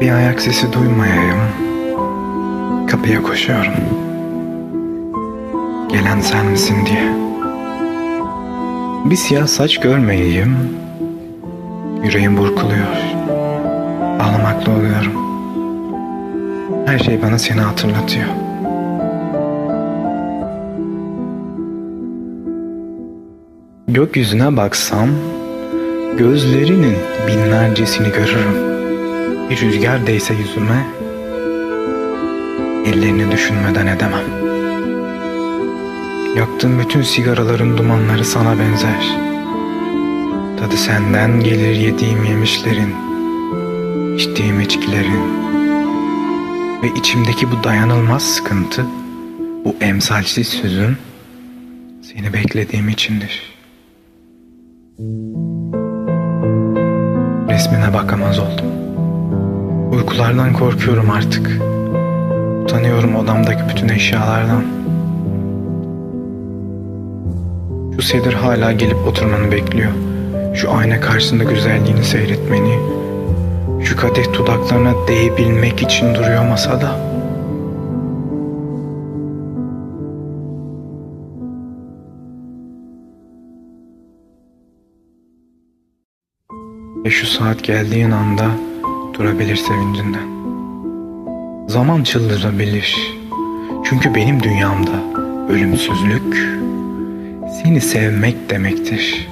Bir ayak sesi duymayayım. Kapıya koşuyorum. Gelen sen misin diye. Bir siyah saç görmeyeyim. Yüreğim burkuluyor. Ağlamaklı oluyorum. Her şey bana seni hatırlatıyor. Gökyüzüne baksam gözlerinin binlercesini görürüm. Bir rüzgar değse yüzüme ellerini düşünmeden edemem. Yaktığın bütün sigaraların dumanları sana benzer. Tadı senden gelir yediğim yemişlerin, içtiğim içkilerin ve içimdeki bu dayanılmaz sıkıntı, bu emsalsiz sözün seni beklediğim içindir. Resmine bakamaz oldum. Uykulardan korkuyorum artık. Utanıyorum odamdaki bütün eşyalardan. Şu sedir hala gelip oturmanı bekliyor. Şu ayna karşısında güzelliğini seyretmeni. Şu kadeh dudaklarına değebilmek için duruyor masada. Ve şu saat geldiğin anda durabilir sevincinden. Zaman çıldırabilir. Çünkü benim dünyamda ölümsüzlük seni sevmek demektir.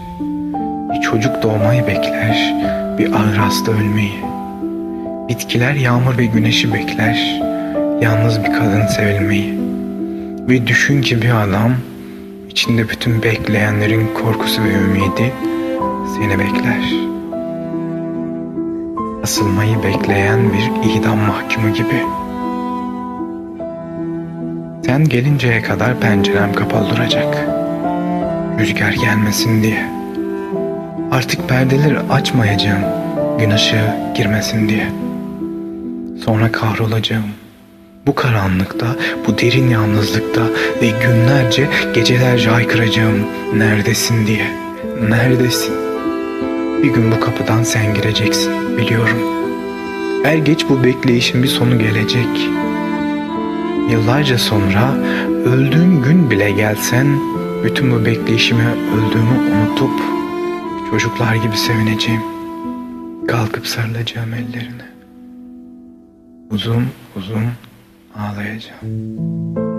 Bir çocuk doğmayı bekler, bir ağır hasta ölmeyi. Bitkiler yağmur ve güneşi bekler, yalnız bir kadın sevilmeyi. Ve düşün ki bir adam içinde bütün bekleyenlerin korkusu ve ümidi seni bekler. Asılmayı bekleyen bir idam mahkumu gibi. Sen gelinceye kadar pencerem kapalı duracak. Rüzgar gelmesin diye. Artık perdeleri açmayacağım. Gün ışığı girmesin diye. Sonra kahrolacağım. Bu karanlıkta, bu derin yalnızlıkta ve günlerce, gecelerce haykıracağım. Neredesin diye. Neredesin? Bir gün bu kapıdan sen gireceksin, biliyorum. Er geç bu bekleyişin bir sonu gelecek. Yıllarca sonra öldüğüm gün bile gelsen bütün bu bekleyişimi öldüğümü unutup çocuklar gibi sevineceğim. Kalkıp sarılacağım ellerine. Uzun uzun ağlayacağım.